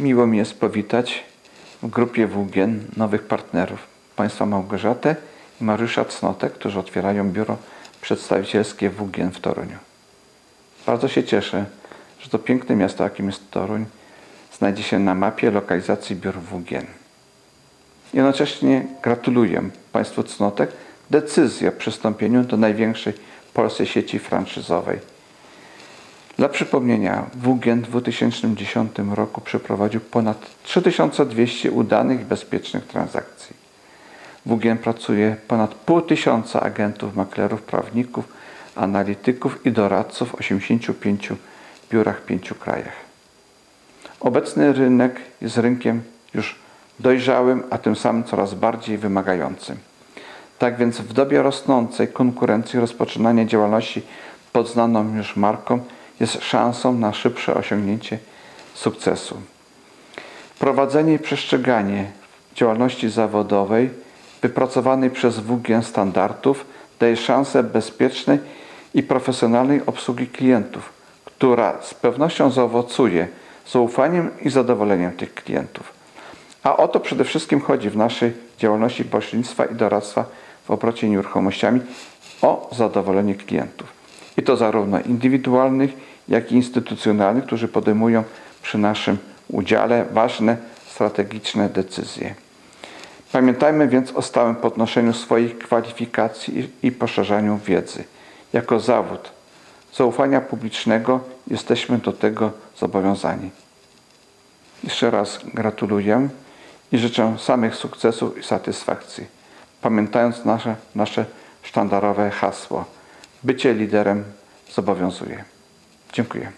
Miło mi jest powitać w grupie WGN nowych partnerów, państwa Małgorzatę i Mariusza Cnotek, którzy otwierają biuro przedstawicielskie WGN w Toruniu. Bardzo się cieszę, że to piękne miasto, jakim jest Toruń, znajdzie się na mapie lokalizacji biur WGN. Jednocześnie gratuluję Państwu Cnotek decyzji o przystąpieniu do największej polskiej sieci franczyzowej. Dla przypomnienia, WGN w 2010 roku przeprowadził ponad 3200 udanych i bezpiecznych transakcji. WGN pracuje ponad pół tysiąca agentów, maklerów, prawników, analityków i doradców w 85 biurach w pięciu krajach. Obecny rynek jest rynkiem już dojrzałym, a tym samym coraz bardziej wymagającym. Tak więc w dobie rosnącej konkurencji rozpoczynanie działalności pod znaną już marką jest szansą na szybsze osiągnięcie sukcesu. Prowadzenie i przestrzeganie działalności zawodowej wypracowanej przez WGN standardów daje szansę bezpiecznej i profesjonalnej obsługi klientów, która z pewnością zaowocuje zaufaniem i zadowoleniem tych klientów. A o to przede wszystkim chodzi w naszej działalności pośrednictwa i doradztwa w obrocie nieruchomościami o zadowolenie klientów. I to zarówno indywidualnych, jak i instytucjonalnych, którzy podejmują przy naszym udziale ważne strategiczne decyzje. Pamiętajmy więc o stałym podnoszeniu swoich kwalifikacji i poszerzaniu wiedzy. Jako zawód zaufania publicznego jesteśmy do tego zobowiązani. Jeszcze raz gratuluję i życzę samych sukcesów i satysfakcji. Pamiętając nasze, nasze sztandarowe hasło: bycie liderem zobowiązuje. Dziękuję.